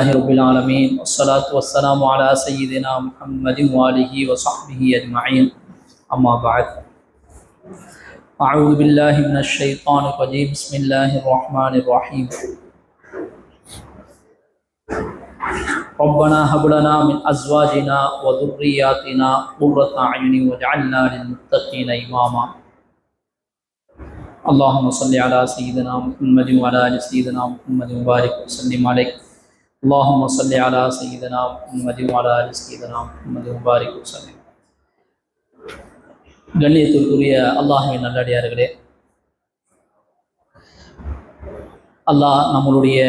اللہ رب العالمین والصلاة والسلام على سیدنا محمد وآلہ وصحبہ اجمعین. اما بعد. اعوذ باللہ من الشیطان قجیب بسم اللہ الرحمن الرحیم. ربنا حبلنا من ازواجنا وذرياتنا قرة اعین واجعلنا للمتقین اماما. اللہم صلی علی سیدنا محمد وآلہ سیدنا محمد وبارک وسلم علیکم اللهم صل على سيدنا محمد وعلى ال سيدنا محمد وبارك وسلم கண்ணியத்திற்குரிய அல்லாஹின் நல்லடியார்களே அல்லாஹ் நம்மளுடைய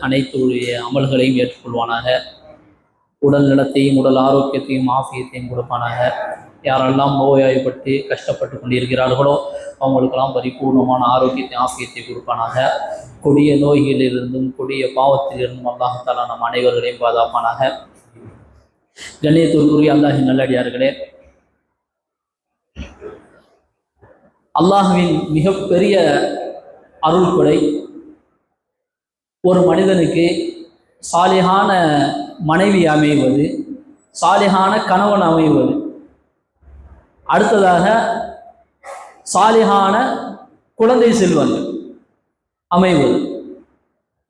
அனைத்துடைய அமல்களையும் ஏற்றுக்கொள்வானாக உடல் நலத்தையும் உடல் ஆரோக்கியத்தையும் ஆஃபியத்தையும் கொடுப்பானாக யாரெல்லாம் நோயாய்ப்பட்டு கஷ்டப்பட்டு கொண்டிருக்கிறார்களோ அவங்களுக்கெல்லாம் பரிபூர்ணமான ஆரோக்கியத்தை ஆசியத்தை கொடுப்பானாக. கொடிய நோய்களிலிருந்தும் கொடிய பாவத்திலிருந்தும் அல்லாஹத்தாலா நம் அனைவர்களையும் பாதுகாப்பானாக. கண்ணியத்திற்குரிய அல்லாஹின் நல்லடியார்களே அல்லாஹுவின் மிகப்பெரிய அருள் கொடை ஒரு மனிதனுக்கு சாலிகான மனைவி அமைவது சாலிகான கணவன் அமைவது அடுத்ததாக சாலிகான குழந்தை செல்வங்கள் அமைவது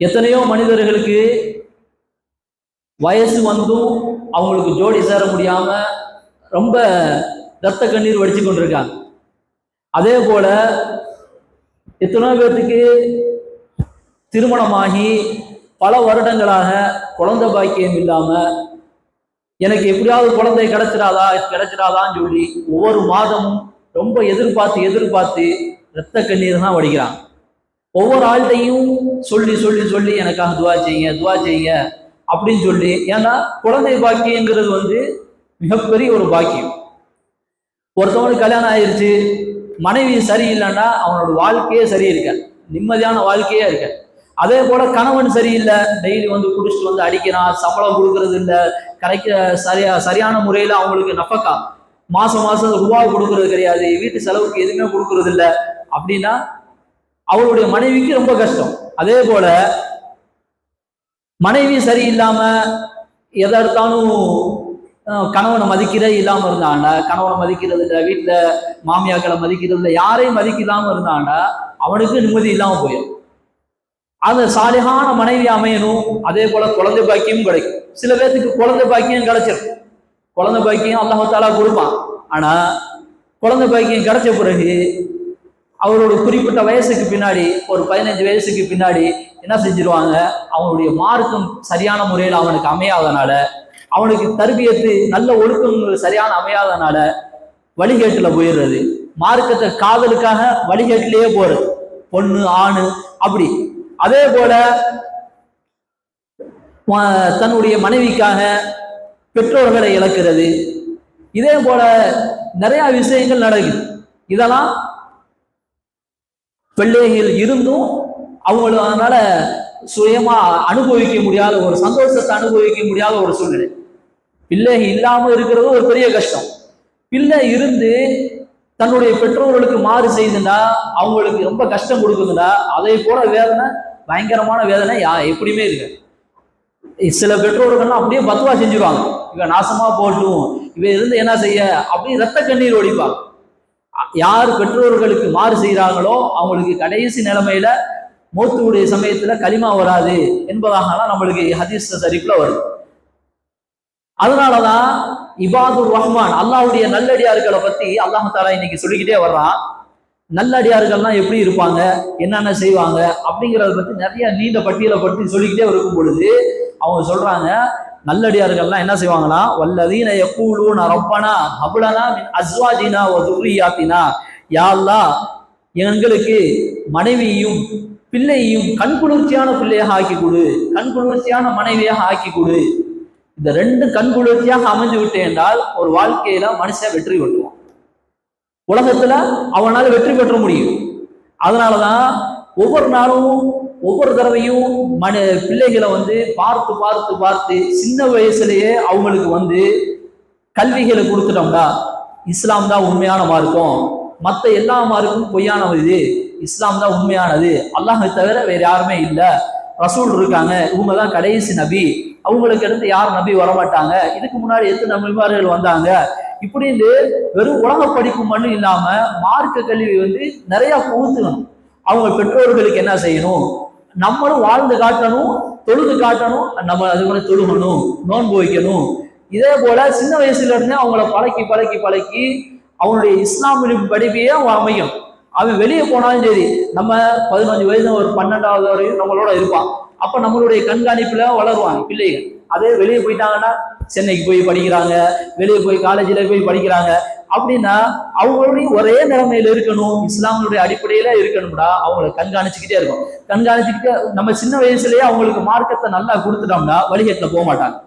எத்தனையோ மனிதர்களுக்கு வயசு வந்தும் அவங்களுக்கு ஜோடி சேர முடியாம ரொம்ப ரத்த கண்ணீர் வடிச்சு கொண்டிருக்காங்க. அதே போல எத்தனையோ பேர்த்துக்கு திருமணமாகி பல வருடங்களாக குழந்தை பாக்கியம் இல்லாமல் எனக்கு எப்படியாவது குழந்தை கிடைச்சிடாதா கிடைச்சிடாதான்னு சொல்லி ஒவ்வொரு மாதமும் ரொம்ப எதிர்பார்த்து எதிர்பார்த்து ரத்த கண்ணீர் தான் வடிக்கிறாங்க ஒவ்வொரு ஆள்கிட்டையும் சொல்லி சொல்லி சொல்லி எனக்காக துவா செய்யுங்க துவா செய்யுங்க அப்படின்னு சொல்லி ஏன்னா குழந்தை பாக்கியங்கிறது வந்து மிகப்பெரிய ஒரு பாக்கியம். ஒருத்தவனுக்கு கல்யாணம் ஆயிருச்சு மனைவி சரியில்லைன்னா அவனோட வாழ்க்கையே சரி இருக்க நிம்மதியான வாழ்க்கையே இருக்க அதே போல கணவன் சரியில்லை டெய்லி வந்து குடிச்சிட்டு வந்து அடிக்கிறான் சம்பளம் கொடுக்கறது இல்லை கரைக்க சரியா சரியான முறையில் அவங்களுக்கு நப்பக்கா மாசம் மாசம் ரூபா கொடுக்கறது கிடையாது வீட்டு செலவுக்கு எதுவுமே கொடுக்கறது இல்லை. அப்படின்னா அவருடைய மனைவிக்கு ரொம்ப கஷ்டம். அதே போல மனைவி சரியில்லாம எதை எடுத்தாலும் கணவனை மதிக்கிறே இல்லாமல் இருந்தாண்டா கணவனை மதிக்கிறது இல்லை வீட்டில் மாமியாக்களை மதிக்கிறது இல்லை யாரையும் மதிக்கலாம இருந்தாண்டா அவனுக்கு நிம்மதி இல்லாமல் போயிடும். அந்த சாலிகான மனைவி அமையணும். அதே போல குழந்தை பாக்கியம் கிடைக்கும். சில பேர்த்துக்கு குழந்தை பாக்கியம் கிடைச்சிடும் குழந்தை பாக்கியம் அல்லாஹாலா கொடுப்பான். ஆனா குழந்தை பாக்கியம் கிடைச்ச பிறகு அவரோட குறிப்பிட்ட வயசுக்கு பின்னாடி ஒரு பதினஞ்சு வயசுக்கு பின்னாடி என்ன செஞ்சிருவாங்க? அவனுடைய மார்க்கம் சரியான முறையில் அவனுக்கு அமையாதனால அவனுக்கு தர்பியத்து நல்ல ஒழுக்கங்கள் சரியான அமையாதனால வழிகேட்டில் போயிடுறது. மார்க்கத்தை காதலுக்காக வழிகேட்டிலேயே போறது. பொண்ணு ஆணு அப்படி. அதே போல தன்னுடைய மனைவிக்காக பெற்றோர்களை இழக்கிறது. இதே போல நிறைய விஷயங்கள் நடக்குது. இதெல்லாம் பிள்ளைகள் இருந்தும் அவங்கள அதனால சுயமா அனுபவிக்க முடியாத ஒரு சந்தோஷத்தை அனுபவிக்க முடியாத ஒரு சூழ்நிலை. பிள்ளை இல்லாம இருக்கிறது ஒரு பெரிய கஷ்டம். பிள்ளை இருந்து தன்னுடைய பெற்றோர்களுக்கு மாறு செய்துன்னா அவங்களுக்கு ரொம்ப கஷ்டம் கொடுக்குதுன்னா அதை போல வேதனை பயங்கரமான வேதனை யா எப்படியுமே இருக்கு சில பெற்றோர்கள்லாம் அப்படியே பத்துவா செஞ்சுருவாங்க. இவன் நாசமா போட்டும் இவன் இருந்து என்ன செய்ய? அப்படியே ரத்த கண்ணீர் ஒழிப்பாங்க யார் பெற்றோர்களுக்கு மாறு செய்கிறாங்களோ அவங்களுக்கு கடைசி நிலைமையில மூத்துடைய சமயத்துல களிமா வராது என்பதாகலாம் நம்மளுக்கு ஹதீஸ் சரிப்புல வருது. அதனாலதான் இபாதுர் ரஹ்மான் அல்லாஹுடைய நல்லடியார்களை பத்தி அல்லாஹாலா இன்னைக்கு சொல்லிக்கிட்டே வர்றான். நல்லடியார்கள்லாம் எப்படி இருப்பாங்க என்னென்ன செய்வாங்க அப்படிங்கிறத பற்றி நிறைய நீண்ட பட்டியலை பற்றி சொல்லிக்கிட்டே இருக்கும் பொழுது அவங்க சொல்கிறாங்க நல்லடியார்கள்லாம் என்ன செய்வாங்கன்னா வல்லதீன எப்பூலூன ரப்பனா அபுலனா அஸ்வாஜினா ஒதுரியாத்தினா யாழ்லா எங்களுக்கு மனைவியையும் பிள்ளையையும் கண்குளிர்ச்சியான பிள்ளையாக ஆக்கி கொடு கண்குளிர்ச்சியான மனைவியாக ஆக்கி கொடு. இந்த ரெண்டு கண்குளிர்ச்சியாக அமைஞ்சு விட்டு என்றால் ஒரு வாழ்க்கையில மனுஷன் வெற்றி கொள்ளும் உலகத்தில் அவனால் வெற்றி பெற்ற முடியும். அதனாலதான் ஒவ்வொரு நாளும் ஒவ்வொரு தடவையும் மன பிள்ளைகளை வந்து பார்த்து பார்த்து பார்த்து சின்ன வயசுலேயே அவங்களுக்கு வந்து கல்விகளை கொடுத்துட்டோம்டா. இஸ்லாம் தான் உண்மையான மார்க்கம். மற்ற எல்லா மார்க்கும் பொய்யானது இது. இஸ்லாம் தான் உண்மையானது. அல்லாஹை தவிர வேறு யாருமே இல்லை. ரசூல் இருக்காங்க. இவங்க தான் கடைசி நபி. அவங்களுக்கு அடுத்து யார் நபி வரமாட்டாங்க? இதுக்கு முன்னாடி எத்தனை நபிமார்கள் வந்தாங்க? இப்படின்னு வெறும் உலக படிப்பு மட்டும் இல்லாம மார்க்க கல்வி வந்து நிறைய புகுத்தணும். அவங்க பெற்றோர்களுக்கு என்ன செய்யணும்? நம்மளும் வாழ்ந்து காட்டணும் தொழுது காட்டணும் நம்ம அது மாதிரி தொழுகணும் நோன்பு வைக்கணும். இதே போல சின்ன வயசுல இருந்தே அவங்கள பழக்கி பழக்கி பழக்கி அவனுடைய இஸ்லாமிய படிப்பையே அவன் அமையும். அவன் வெளியே போனாலும் சரி நம்ம பதினஞ்சு வயசு ஒரு பன்னெண்டாவது வரையும் நம்மளோட இருப்பான். அப்ப நம்மளுடைய கண்காணிப்புல வளருவாங்க பிள்ளைகள் அதே வெளியே போயிட்டாங்கன்னா சென்னைக்கு போய் படிக்கிறாங்க வெளியே போய் காலேஜில் போய் படிக்கிறாங்க. அப்படின்னா அவங்களுடைய ஒரே நிலைமையில இருக்கணும். இஸ்லாமியுடைய அடிப்படையில இருக்கணும்டா. அவங்கள கண்காணிச்சுக்கிட்டே இருக்கும். கண்காணிச்சுக்கிட்டே நம்ம சின்ன வயசுலயே அவங்களுக்கு மார்க்கத்தை நல்லா கொடுத்துட்டோம்னா வழிகட்டுல போக மாட்டாங்க.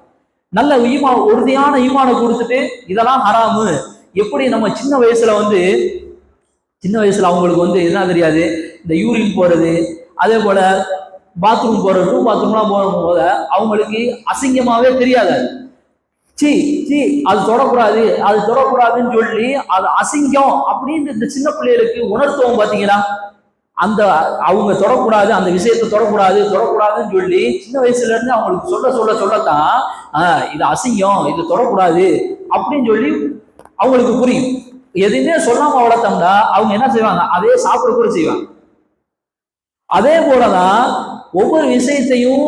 நல்ல ஈமா உறுதியான ஈமானை கொடுத்துட்டு இதெல்லாம் ஹராமு எப்படி நம்ம சின்ன வயசுல வந்து சின்ன வயசுல அவங்களுக்கு வந்து என்ன தெரியாது? இந்த யூரின் போறது அதே போல பாத்ரூம் போறது ரூம் பாத்ரூம்லாம் போகும்போது அவங்களுக்கு அசிங்கமாவே தெரியாது. அது. சீ சீ அது தொடக்கூடாது அது தொடக்கூடாதுன்னு சொல்லி அது அசிங்கம் அப்படின்னு இந்த சின்ன பிள்ளைகளுக்கு உணர்த்துவோம் பார்த்தீங்கன்னா அந்த அவங்க தொடக்கூடாது அந்த விஷயத்தை தொடக்கூடாது தொடக்கூடாதுன்னு சொல்லி சின்ன வயசுல இருந்து அவங்களுக்கு சொல்ல சொல்ல சொல்லத்தான் இது அசிங்கம் இது தொடக்கூடாது அப்படின்னு சொல்லி அவங்களுக்கு புரியும். எதுவுமே சொல்லாம வளர்த்தோம்னா அவங்க என்ன செய்வாங்க? அதே சாப்பிட கூட செய்வாங்க. அதே போலதான் ஒவ்வொரு விஷயத்தையும்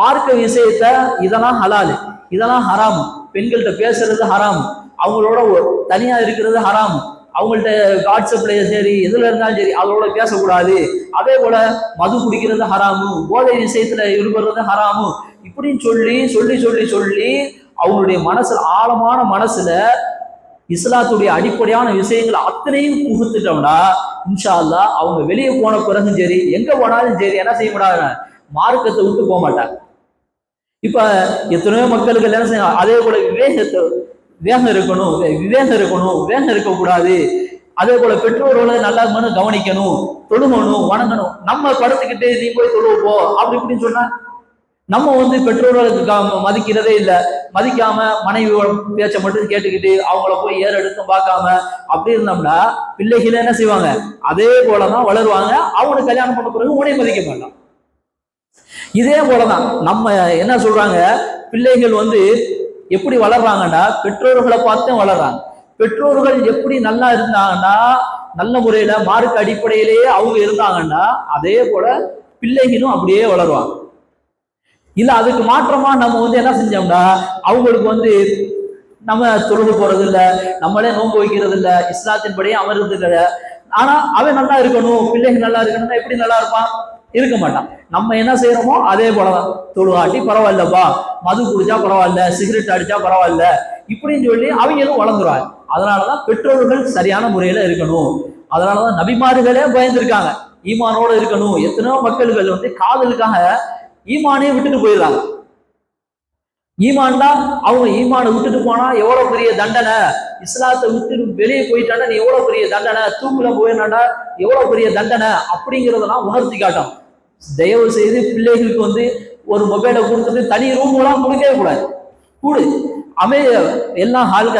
மார்க்க விஷயத்த இதெல்லாம் ஹலாலு. இதெல்லாம் ஹராம். பெண்கள்கிட்ட பேசுறது ஹராம். அவங்களோட தனியா இருக்கிறது ஹராம். அவங்கள்ட்ட வாட்ஸ்அப்ல சரி எதுல இருந்தாலும் சரி அதோட பேசக்கூடாது. அதே போல மது குடிக்கிறது ஹராமு. போதை விஷயத்துல ஈடுபடுறது ஹராமு. இப்படின்னு சொல்லி சொல்லி சொல்லி சொல்லி அவங்களுடைய மனசுல ஆழமான மனசுல இஸ்லாத்துடைய அடிப்படையான விஷயங்களை அத்தனையும் புகுத்துட்டோம்னா இன்ஷா அல்லாஹ் அவங்க வெளியே போன பிறகும் சரி எங்க போனாலும் சரி என்ன செய்ய மாட்டாங்க மார்க்கத்தை விட்டு போக மாட்டாங்க. இப்போ எத்தனையோ மக்களுக்கு என்ன செய்யணும்? அதே போல விவேகத்தை வேகம் இருக்கணும். வே- விவேகம் இருக்கணும். வேகம் இருக்கக்கூடாது. அதே போல பெற்றோர்களை நல்லா மனு கவனிக்கணும். தொழுகணும் வணங்கணும். நம்ம படுத்துக்கிட்டு நீ போய் தொழுவோ அப்படி இப்படின்னு சொன்னா நம்ம வந்து பெற்றோர்களுக்கு மதிக்கிறதே இல்லை. மதிக்காம மனைவி பேச்சை மட்டும் கேட்டுக்கிட்டு அவங்கள போய் ஏற எடுத்தும் பார்க்காம அப்படி இருந்தோம்னா பிள்ளைகளை என்ன செய்வாங்க? அதே போலதான் வளருவாங்க. அவனுக்கு கல்யாணம் பண்ண பிறகு உனையும் மதிக்க மாட்டான். இதே போல தான் நம்ம என்ன சொல்றாங்க? பிள்ளைகள் வந்து எப்படி வளர்றாங்கன்னா பெற்றோர்களை பார்த்து வளர்றாங்க. பெற்றோர்கள் எப்படி நல்லா இருந்தாங்கன்னா நல்ல முறையில மார்க் அடிப்படையிலேயே அவங்க இருந்தாங்கன்னா அதே போல பிள்ளைகளும் அப்படியே வளருவாங்க. இல்ல அதுக்கு மாற்றமா நம்ம வந்து என்ன செஞ்சோம்னா அவங்களுக்கு வந்து நம்ம தொழுது போறது இல்லை நம்மளே நோன்பு வைக்கிறது இல்லை இஸ்லாத்தின்படியே அமர்றது இல்லை ஆனா அவன் நல்லா இருக்கணும் பிள்ளைகள் நல்லா இருக்கணும்னா எப்படி நல்லா இருப்பான்? இருக்க மாட்டான். நம்ம என்ன செய்யறோமோ அதே போலதான். தொழுகாட்டி பரவாயில்லப்பா. மது குடிச்சா பரவாயில்ல சிகரெட் அடிச்சா பரவாயில்ல. இப்படின்னு சொல்லி அவங்களும் வளர்ந்துருவாங்க. அதனாலதான் பெற்றோர்கள் சரியான முறையில இருக்கணும். அதனாலதான் நபிமார்களே பயந்துருக்காங்க. ஈமானோட இருக்கணும். எத்தனையோ மக்கள்கள் வந்து காதலுக்காக ஈமானே விட்டுட்டு போயிடுறாங்க. ஈமான் தான் அவங்க ஈமானை விட்டுட்டு போனா எவ்வளவு பெரிய தண்டனை? இஸ்லாத்தை விட்டு வெளியே போயிட்டாண்டா நீ எவ்வளவு பெரிய தண்டனை? தூக்குல போயினாண்டா எவ்வளவு பெரிய தண்டனை? அப்படிங்கிறதெல்லாம் உணர்த்தி காட்டும் தயவு செய்து பிள்ளைகளுக்கு வந்து ஒரு மொபைலை கொடுத்துட்டு தனி ரூம் எல்லாம் கொடுக்கவே கூடாது. கூடு. அமே எல்லாம் ஹால்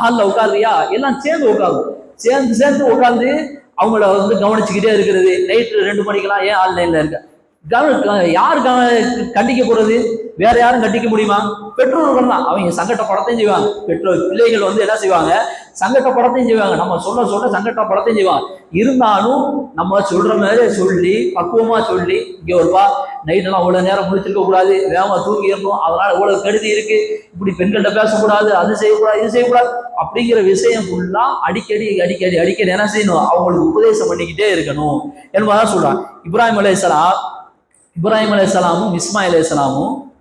ஹாலில் உட்காருறியா? எல்லாம் சேர்ந்து உட்காரும் சேர்ந்து சேர்ந்து உட்காந்து அவங்கள வந்து கவனிச்சுக்கிட்டே இருக்கிறது. நைட்டு ரெண்டு மணிக்கெல்லாம் ஏன் ஆன்லைன்ல இருக்க? யார் கண்டிக்க போறது? வேற யாரும் கண்டிக்க முடியுமா? பெற்றோர்கள் தான். அவங்க சங்கட்ட படத்தையும் செய்வாங்க. பெற்றோர் பிள்ளைகள் வந்து என்ன செய்வாங்க? சங்கட்ட படத்தையும் செய்வாங்க. நம்ம சொல்ல சொல்ல சங்கடப்படத்தையும் செய்வாங்க. இருந்தாலும் நம்ம சொல்ற மாதிரி சொல்லி பக்குவமா சொல்லி இங்க ஒருப்பா நைட்டெல்லாம் இவ்வளவு நேரம் முடிச்சிருக்க கூடாது. வேகமா தூங்கி இருந்தோம் அதனால இவ்வளவு கருதி இருக்கு? இப்படி பெண்கள்கிட்ட பேசக்கூடாது. அது செய்யக்கூடாது இது செய்யக்கூடாது அப்படிங்கிற விஷயம் ஃபுல்லா அடிக்கடி அடிக்கடி அடிக்கடி என்ன செய்யணும்? அவங்களுக்கு உபதேசம் பண்ணிக்கிட்டே இருக்கணும். என்பதான் சொல்றாங்க இப்ராஹிம் அலையா இப்ராஹிம் அலைஹிஸ்ஸலாமும் இஸ்மாயில் இஸ்லாமும்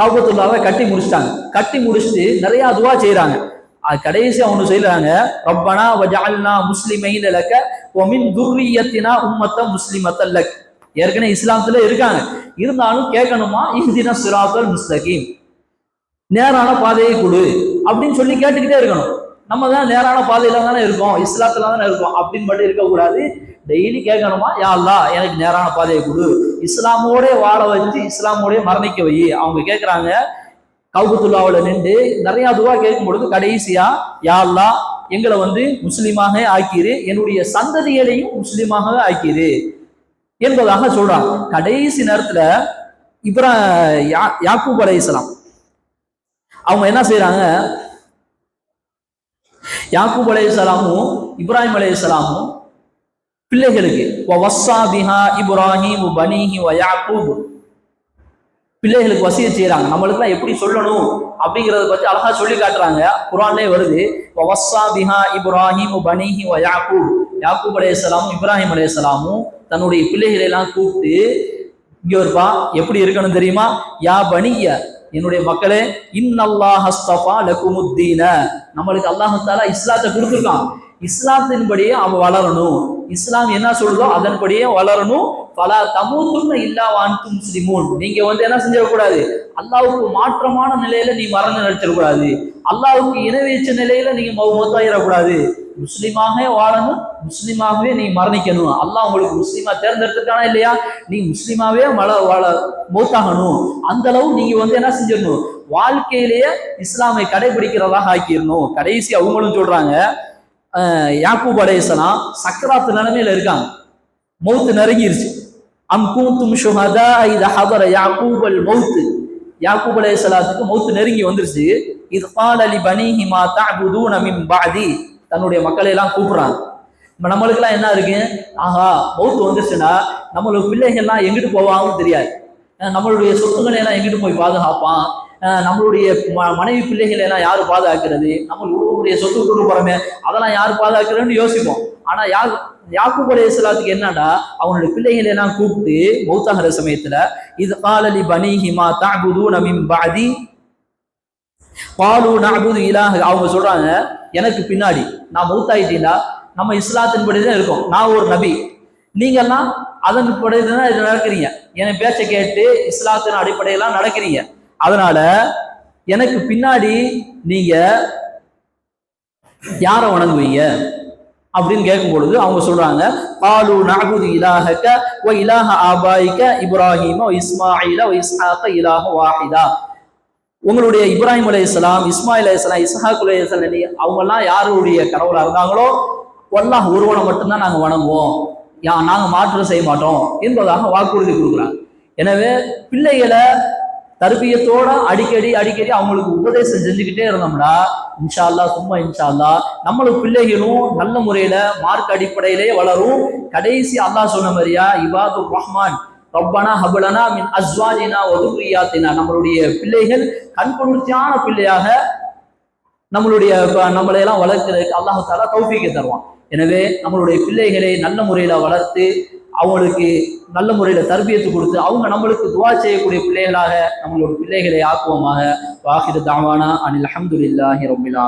கவுபத்துல்லாவை கட்டி முடிச்சிட்டாங்க. கட்டி முடிச்சுட்டு நிறைய துவா செய்யறாங்க அது கடைசி அவனு செய்யறாங்க ரப்பனா வஜால்னா முஸ்லிமைன இலக்க ஒமின் துர்வியத்தினா உம்மத்த முஸ்லிமத்த லக். ஏற்கனவே இஸ்லாத்துல இருக்காங்க. இருந்தாலும் கேட்கணுமா? இந்தின சிராத்தல் முஸ்தகீம். நேரான பாதையை கொடு. அப்படின்னு சொல்லி கேட்டுக்கிட்டே இருக்கணும். நம்ம தான் நேரான பாதையில தானே இருக்கோம். இஸ்லாத்துல தானே இருக்கோம். அப்படின்னு மட்டும் இருக்கக்கூடாது. டெய்லி கேட்கணுமா? யாழ்லா எனக்கு நேரான பாதையை கொடு. இஸ்லாமோட வாழ வச்சு இஸ்லாமோட மரணிக்க வை. அவங்க கேட்குறாங்க கவுபத்துல்லாவில் நின்று நிறைய துவா கேட்கும் பொழுது கடைசியா யாழ்லா எங்களை வந்து முஸ்லீமாக ஆக்கிரு. என்னுடைய சந்ததிகளையும் முஸ்லீமாக ஆக்கிரு என்பதாக சொல்றான் கடைசி நேரத்துல இப்ரா யா- யாக்கூப் அலைஹிஸ்ஸலாம் அவங்க என்ன செய்யறாங்க யாக்கூப் அலையாமும் இப்ராஹிம் அலையாமும் பிள்ளைகளுக்கு பிஹா இப்ராஹிம் பனிஹி வ பிள்ளைகளுக்கு வசிய செய்யறாங்க நம்மளுக்குலாம் எப்படி சொல்லணும் அப்படிங்கறத பத்தி அழகா சொல்லி காட்டுறாங்க. குரான்லே வருது வவஸ்ஸா பிஹா இப்ராஹிம் பனிஹி வ யாக்கூப். யாக்கூப் அலைஹிஸ்ஸலாமும் இப்ராஹிம் அலைஹிஸ்ஸலாமும் தன்னுடைய பிள்ளைகளை எல்லாம் கூப்பிட்டு இங்க இருப்பா எப்படி இருக்கணும் தெரியுமா? யா பனிய என்னுடைய மக்களே இன்னல்லாஹ் லகுமுத்தீன நம்மளுக்கு அல்லாஹத்தாலா இஸ்லாத்தை கொடுத்துருக்கான். இஸ்லாத்தின்படியே அவன் வளரணும். இஸ்லாம் என்ன சொல்றதோ அதன்படியே வளரணும். பல தமுத்துன்னு இல்லா வான்து முஸ்லிமூன். நீங்க வந்து என்ன செஞ்சிடக்கூடாது? அல்லாவுக்கு மாற்றமான நிலையில நீ மறந்து நினைச்சிடக்கூடாது அல்லாவுக்கு இணை வைச்ச நிலையில நீங்க மொத்தாயிடக்கூடாது. முஸ்லீமாகவே வாழணும் முஸ்லீமாகவே நீ மரணிக்கணும். அல்லாஹ் உங்களுக்கு முஸ்லீமா தேர்ந்தெடுத்துட்டானா இல்லையா? நீ முஸ்லீமாவே மல வாழ மூத்தாகணும். அந்த அளவு நீங்க வந்து என்ன செஞ்சிடணும்? வாழ்க்கையிலேயே இஸ்லாமை கடைபிடிக்கிறதாக ஆக்கிடணும். கடைசி அவங்களும் சொல்றாங்க யாக்கூப் அலைஹிஸ்ஸலாம் சக்கராத்து நிலைமையில இருக்காங்க. மௌத்து நெருங்கிருச்சு. அம் கூத்தும் ஷுஹதா இது ஹபர யாக்கூப் அல் மௌத்து. யாக்கூப் அலைஹிஸ்ஸலாத்துக்கு மௌத்து நெருங்கி வந்துருச்சு. இது பால் அலி பனி ஹிமா தாபுது நமிம் பாதி தன்னுடைய மக்களை எல்லாம் கூப்பிடுறாங்க. இப்ப நம்மளுக்கெல்லாம் என்ன இருக்கு? ஆஹா மௌத்து வந்துருச்சுன்னா நம்மளுக்கு பிள்ளைகள்லாம் எங்கிட்டு போவாங்கன்னு தெரியாது. நம்மளுடைய சொத்துக்களை எல்லாம் எங்கிட்டு போய் பாதுகாப்பான்? நம்மளுடைய ம- மனைவி பிள்ளைகளை எல்லாம் யார் பாதுகாக்கிறது? நம்மளுடைய சொத்து கொண்டு அதெல்லாம் யார் பாதுகாக்கிறதுன்னு யோசிப்போம். ஆனா யார் யாக்கூப் இஸ்லாத்துக்கு என்னென்னா அவனுடைய பிள்ளைகளை எல்லாம் கூப்பிட்டு மௌத்தாகிற சமயத்துல இது காலலி பனிஹிமா தாகுது நமிம் பாதி பாலு நாகுது இலாக அவங்க சொல்றாங்க எனக்கு பின்னாடி நான் மௌத்தாயிட்டீங்களா நம்ம இஸ்லாத்தின்படி தான் இருக்கோம் நான் ஒரு நபி. நீங்கெல்லாம் அதன்படி தான் இது நடக்கிறீங்க. என் பேச்சை கேட்டு இஸ்லாத்தின் அடிப்படையெல்லாம் நடக்கிறீங்க. அதனால எனக்கு பின்னாடி நீங்க யாரை வணங்குவீங்க? அப்படின்னு கேட்கும் பொழுது அவங்க சொல்றாங்க பாலு நஅபுது இலாஹக்க ஓ இலாஹ ஆபாய்க்க இப்ராஹிம வ இஸ்மாயில வ இஸ்ஹாக இலாஹ வாஹிதா. உங்களுடைய இப்ராஹிம் அலைஹிஸ்ஸலாம் இஸ்மாயில் அலைஹிஸ்ஸலாம் இஸ்ஹாக் அலைஹிஸ்ஸலாம் நீ அவங்கெல்லாம் யாருடைய கடவுளா இருந்தாங்களோ அல்லாஹ் ஒருவனை மட்டும்தான் நாங்க வணங்குவோம். யா நாங்க மாற்றம் செய்ய மாட்டோம் என்பதாக வாக்குறுதி கொடுக்குறாங்க. எனவே பிள்ளைகளை தர்பியத்தோட அடிக்கடி அடிக்கடி அவங்களுக்கு உபதேசம் செஞ்சுக்கிட்டே இருந்தோம்னா இன்ஷா அல்லாஹ் சும்மா இன்ஷா நம்மளும் பிள்ளைகளும் நல்ல முறையில மார்க் அடிப்படையிலே வளரும். கடைசி அல்லாஹ் சொன்ன மாதிரியா இவாது ரஹ்மான் ரப்பனா ஹபலனா மின் அஸ்வாஜினா ஒதுக்குரியாத்தினா நம்மளுடைய பிள்ளைகள் கண்குளிர்ச்சியான பிள்ளையாக நம்மளுடைய ப- நம்மளை எல்லாம் வளர்க்கிறதுக்கு அல்லாஹால தாலா தருவான். எனவே நம்மளுடைய பிள்ளைகளை நல்ல முறையில் வளர்த்து அவங்களுக்கு நல்ல முறையில் தர்பியத்து கொடுத்து அவங்க நம்மளுக்கு துவா செய்யக்கூடிய பிள்ளைகளாக நம்மளோட பிள்ளைகளை ஆக்குவோமாக. வாஹிது தாவானா அனில் அஹமதுல்லாஹி ரபில்